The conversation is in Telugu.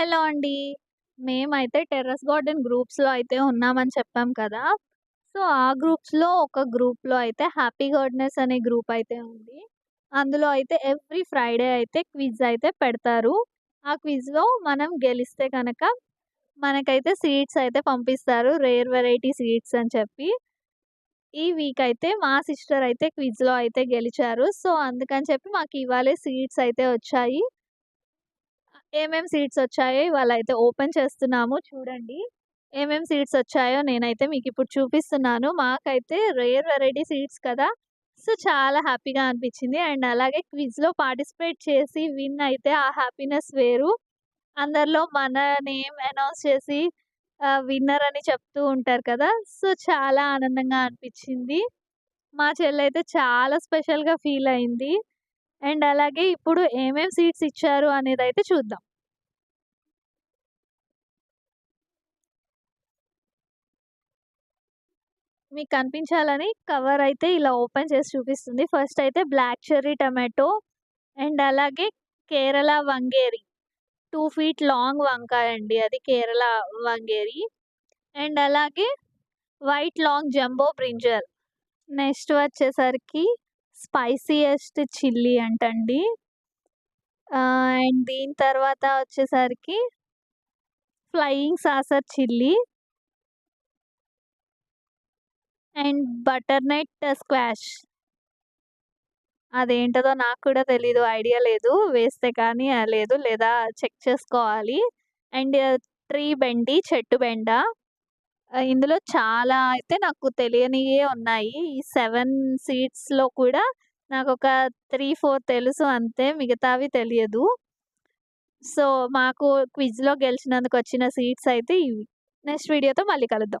హలో అండి. మేమైతే టెర్రస్ గార్డెన్ గ్రూప్స్‌లో అయితే ఉన్నామని చెప్పాం కదా! సో, ఆ గ్రూప్స్‌లో ఒక గ్రూప్‌లో అయితే హ్యాపీ గార్డెనర్స్ అనే గ్రూప్ అయితే ఉంది. అందులో అయితే ఎవ్రీ ఫ్రైడే అయితే క్విజ్ అయితే పెడతారు. ఆ క్విజ్‌లో మనం గెలిస్తే కనుక మనకైతే సీడ్స్ అయితే పంపిస్తారు. రేర్ వెరైటీ సీడ్స్ అని చెప్పి. ఈ వీక్ అయితే మా సిస్టర్ అయితే క్విజ్‌లో అయితే గెలిచారు. సో, అందుకని చెప్పి మాకు ఇవాళే సీడ్స్ అయితే వచ్చాయి. ఏమేం సీడ్స్ వచ్చాయో ఇవాళ అయితే ఓపెన్ చేస్తున్నాము చూడండి. ఏమేం సీడ్స్ వచ్చాయో నేనైతే మీకు ఇప్పుడు చూపిస్తున్నాను. మాకైతే రేర్ వెరైటీ సీడ్స్ కదా! సో, చాలా హ్యాపీగా అనిపించింది. అండ్ అలాగే క్విజ్‌లో పార్టిసిపేట్ చేసి విన్ అయితే ఆ హ్యాపీనెస్ వేరు. అందరిలో మన నేమ్ అనౌన్స్ చేసి విన్నర్ అని చెప్తూ ఉంటారు కదా! సో, చాలా ఆనందంగా అనిపించింది. మా చెల్లయితే చాలా స్పెషల్‌గా ఫీల్ అయింది. అండ్ అలాగే ఇప్పుడు ఏమేమి సీడ్స్ ఇచ్చారు అనేది అయితే చూద్దాం. మీకు కనిపించాలని కవర్ అయితే ఇలా ఓపెన్ చేసి చూపిస్తుంది. ఫస్ట్ అయితే బ్లాక్ చెర్రీ టమాటో అండ్ అలాగే కేరళ వంగేరి. టూ ఫీట్ లాంగ్ వంకాయ అండి అది కేరళ వంగేరి. అండ్ అలాగే white long jumbo brinjal. Next వచ్చేసరికి స్పైసీయెస్ట్ చిల్లీ అంటండి. అండ్ దీని తర్వాత వచ్చేసరికి flying saucer chilli. And butternut squash. అదేంటదో నాకు కూడా తెలీదు. ఐడియా లేదు. వేస్తే కానీ లేదు లేదా చెక్ చేసుకోవాలి. అండ్ ట్రీ బెండి చెట్టు బెండ. ఆహ్, ఇందులో చాలా అయితే నాకు తెలియనియే ఉన్నాయి. ఈ 7 సీట్స్లో కూడా నాకొక 3, 4 తెలుసు అంతే. మిగతావి తెలియదు. సో, మాకు క్విజ్‌లో గెలిచినందుకు వచ్చిన సీట్స్ అయితే ఇవి. నెక్స్ట్ వీడియోతో మళ్ళీ కలుద్దాం.